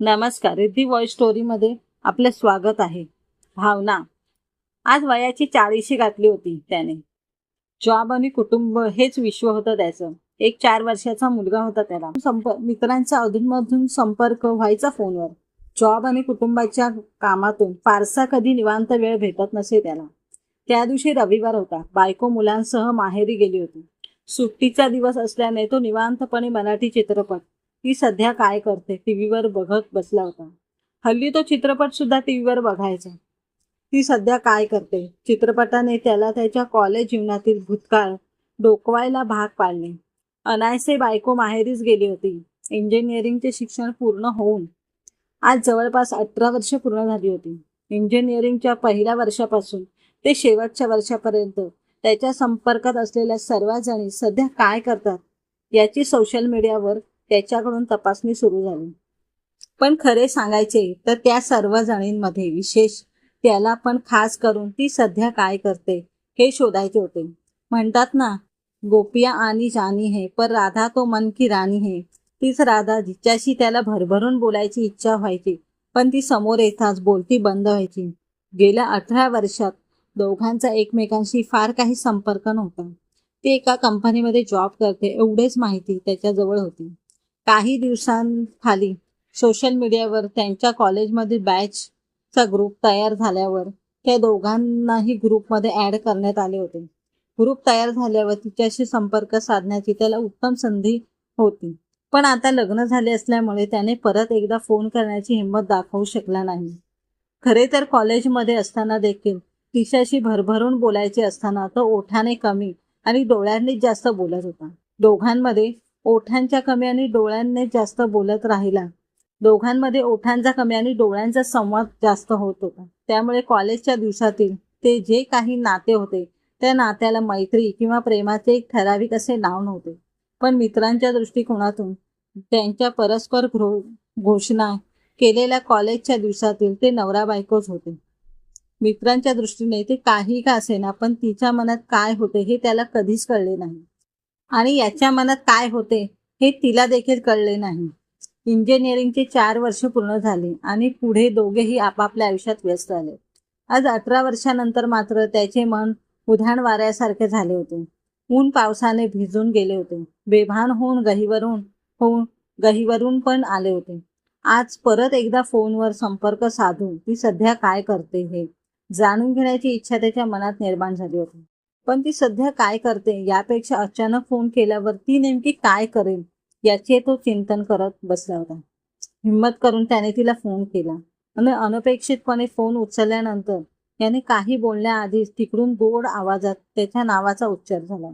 नमस्कार रिद्धी वॉइस स्टोरीमध्ये आपलं स्वागत आहे. भावना. आज वयाची चाळीशी घातली होती त्याने. जॉब आणि कुटुंब हेच विश्व होतं त्याचं. एक चार वर्षाचा मुलगा होता त्याला. संप मित्रांचा अधूनमधून संपर्क व्हायचा फोनवर. जॉब आणि कुटुंबाच्या कामातून फारसा कधी निवांत वेळ भेटत नसे त्याला. त्या दिवशी रविवार होता. बायको मुलांसह माहेरी गेली होती. सुट्टीचा दिवस असल्याने तो निवांतपणे मराठी चित्रपट ती सध्या काय करते? टीव्हीवर बघत बसला होता. हल्ली तो चित्रपट सुद्धा टीव्हीवर बघायचा. ती सध्या काय करते? चित्रपटाने त्याला त्याच्या कॉलेज जीवनातील भूतकाळ डोकवायला भाग पाडले. अनायसे बायको माहेरीच गेली होती. इंजिनिअरिंगचे शिक्षण पूर्ण होऊन आज जवळपास अठरा वर्ष पूर्ण झाली होती. इंजिनिअरिंगच्या पहिल्या वर्षापासून ते शेवटच्या वर्षापर्यंत त्याच्या संपर्कात असलेल्या सर्वजणी सध्या काय करतात? याची सोशल मीडियावर त्याच्याकडून तपासणी सुरू झाली. पण खरे सांगायचे तर त्या सर्व जणींमध्ये विशेष त्याला पण खास करून ती सध्या काय करते हे शोधायचे होते. म्हणतात ना गोपिया आणि जानी है पर राधा तो मन की राणी है. तीच राधा जिच्याशी त्याला भरभरून बोलायची इच्छा व्हायची पण ती समोर येताच बोलती बंद व्हायची. गेल्या अठरा वर्षात दोघांचा एकमेकांशी फार काही संपर्क नव्हता. ती एका कंपनीमध्ये जॉब करते एवढेच माहिती त्याच्याजवळ होती. काही दिवसांखाली सोशल मीडियावर त्यांच्या कॉलेजमध्ये बॅचचा ग्रुप तयार झाल्यावर त्या दोघांनाही ग्रुपमध्ये ॲड करण्यात आले होते. ग्रुप तयार झाल्यावर तिच्याशी संपर्क साधण्याची त्याला उत्तम संधी होती. पण आता लग्न झाले असल्यामुळे त्याने परत एकदा फोन करण्याची हिंमत दाखवू शकला नाही. खरे तर कॉलेजमध्ये असताना देखील तिच्याशी भरभरून बोलायचे असताना तो ओठाने कमी आणि डोळ्यांनीच जास्त बोलत होता. दोघांमध्ये ओठांच्या कमी आणि डोळ्यांनी जास्त बोलत राहिला. दोघांमध्ये ओठांचा कमी आणि डोळ्यांचा संवाद जास्त होत होता. त्यामुळे कॉलेजच्या दिवसातील ते जे काही नाते होते त्या नात्याला मैत्री किंवा प्रेमाचे एक ठराविक असे नाव नव्हते. पण मित्रांच्या दृष्टिकोनातून त्यांच्या परस्पर घो घोषणा केलेल्या कॉलेजच्या दिवसातील ते नवरा बायकोच होते. मित्रांच्या दृष्टीने ते काही का असेना पण तिच्या मनात काय होते हे त्याला कधीच कळले नाही. आणि याच्या मनात काय होते हे तिला देखील कळले नाही. इंजिनिअरिंगचे चार वर्ष पूर्ण झाले आणि पुढे दोघेही आपापल्या आयुष्यात व्यस्त आले. आज अठरा वर्षानंतर मात्र त्याचे मन उधाण वाऱ्यासारखे झाले होते. ऊन पावसाने भिजून गेले होते. बेभान होऊन गहीवरून होऊन गहीवरून पण आले होते. आज परत एकदा फोनवर संपर्क साधून ती सध्या काय करते हे जाणून घेण्याची इच्छा त्याच्या मनात निर्माण झाली होती. पण ती सध्या काय करते? यापेक्षा अचानक फोन केल्यावर ती नेमकी काय करेल? याचे तो चिंतन करत बसला होता. हिंमत करून त्याने तिला फोन केला. आणि अनपेक्षितपणे फोन उचलल्यानंतर याने काही बोलण्याआधीच तिकडून गोड आवाजात त्याच्या नावाचा उच्चार झाला.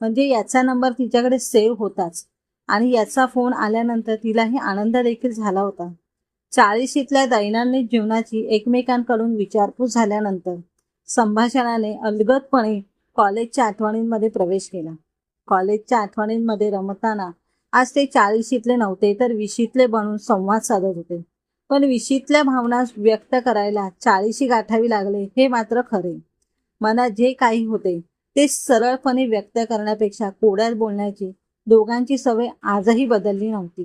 म्हणजे याचा नंबर तिच्याकडे सेव्ह होताच. आणि याचा फोन आल्यानंतर तिलाही आनंद देखील झाला होता. चाळीशीतल्या दैनंदिन जीवनाची एकमेकांकडून विचारपूस झाल्यानंतर संभाषणाने अलगदपणे कॉलेजच्या आठवणींमध्ये प्रवेश केला. कॉलेजच्या आठवणींमध्ये रमताना आज ते चाळीशीतले नव्हते तर विशीतले बनून संवाद साधत होते. पण विशीतल्या भावना व्यक्त करायला चाळीशी गाठावी लागले हे मात्र खरे. मनात जे काही होते ते सरळपणे व्यक्त करण्यापेक्षा कोड्यात बोलण्याची दोघांची सवय आजही बदलली नव्हती.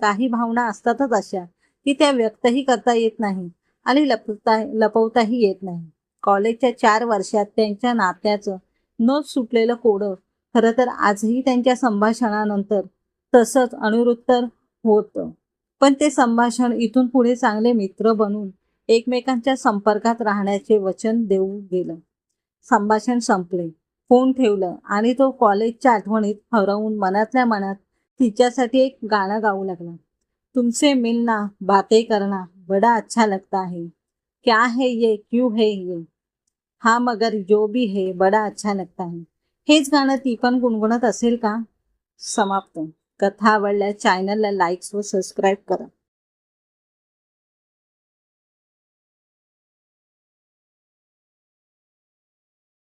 काही भावना असतातच अशा की त्या व्यक्तही करता येत नाही आणि लपता लपवताही येत नाही. कॉलेजच्या चार वर्षात त्यांच्या नात्याचं न सुटलेलं कोडं. खरं तर आजही त्यांच्या संभाषणानंतर तसंच अनुरुत्तर होतं. पण ते संभाषण इथून पुढे चांगले मित्र बनून एकमेकांच्या संपर्कात राहण्याचे वचन देऊ गेलं. संभाषण संपले. फोन ठेवलं आणि तो कॉलेजच्या आठवणीत हरवून मनातल्या मनात तिच्यासाठी एक गाणं गाऊ लागला. तुमसे मिलना बातें करना बड़ा अच्छा लगता है. क्या है ये क्यू है ये? हा मगर जो भी है बड़ा अच्छा लगता है। हेच गाणं ती पण गुणगुणत असेल का? समाप्त. कथा आवडल्यास चॅनलला लाईक्स व सबस्क्राईब करा.